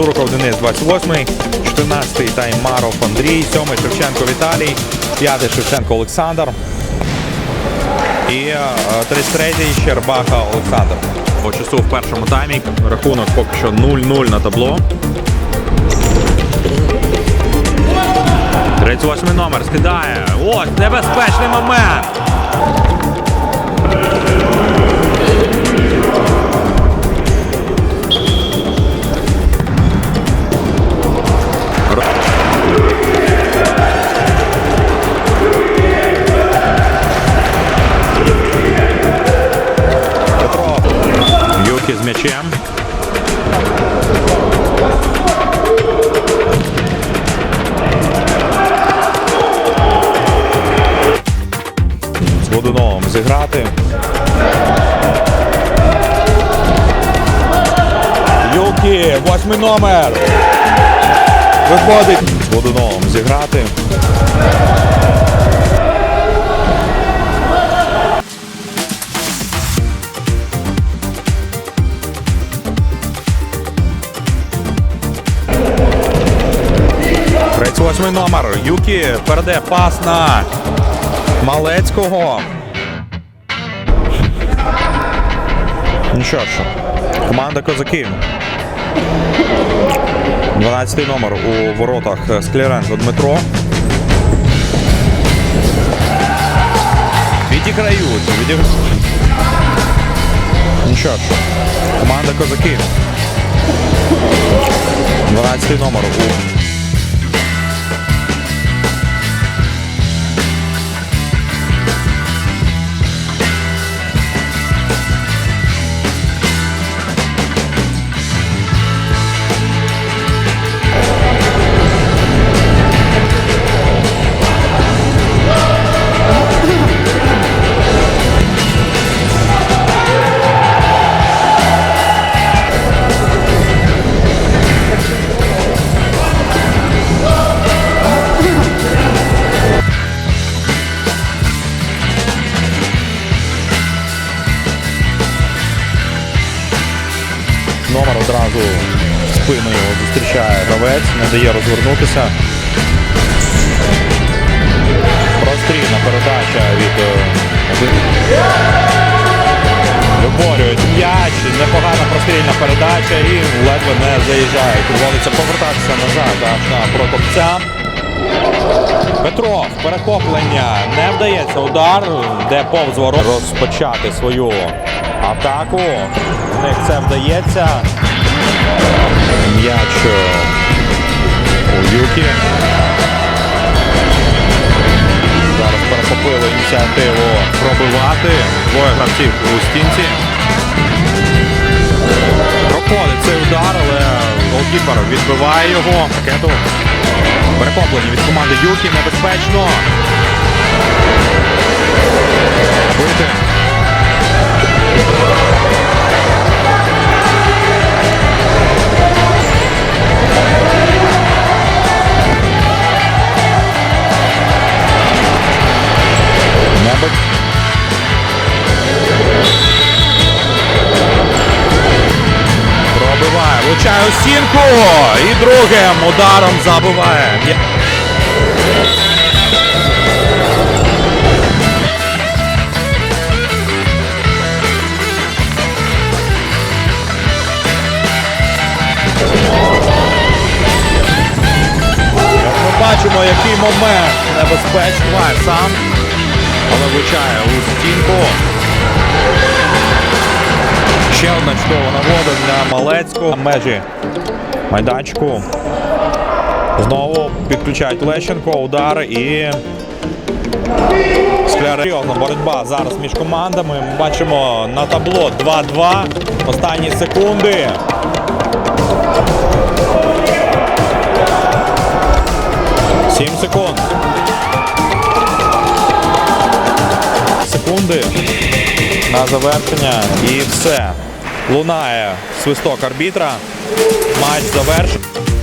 Суроков Денис 28-й, 14-й Таймаров Андрій, 7-й Шевченко Віталій, 5-й Шевченко Олександр. І е, 33-й Щербаха Олександр. По часу в першому таймі рахунок поки що 0-0 на табло. 38 номер скидає. Ось небезпечний момент. М'ячем. З Годуновим зіграти. Юки, восьмий номер. Виходить. З Годуновим зіграти. Тридцять восьмий номер. Юкі переде пас на Малецького. Ну що ж, команда козаків. 12 номер у воротах Скляренко Дмитро. Відіграють. Відіг... Ну що ж, команда козаків. 12 номер у одразу спиною зустрічає гравець, не дає розвернутися. Прострільна передача від е, Виборюють м'яч, непогана прострільна передача і ледве не заїжджають. Доводиться повертатися назад аж на Прокопця. Петров, перехоплення, не вдається удар, де повз ворот розпочати свою атаку. В них це вдається. М'яч е, у Юкі. Зараз перехопили ініціативу пробивати. Двоє гравців у стінці. Проходить цей удар, але голкіпер відбиває його. Ракету. Перехоплення від команди Юкі небезпечно. Бити. У стінку і другим ударом забиває. М'я- бачимо, який момент небезпечний сам, але влучає у стінку. Ще одна чудова нагода для Малецького. Межі майданчику. Знову підключають Лещенко, удар і. Серйозна боротьба зараз між командами. Ми бачимо на табло 2-2. Останні секунди. Сім секунд. Секунди на завершення. І все. Лунає свисток арбітра. Матч завершений.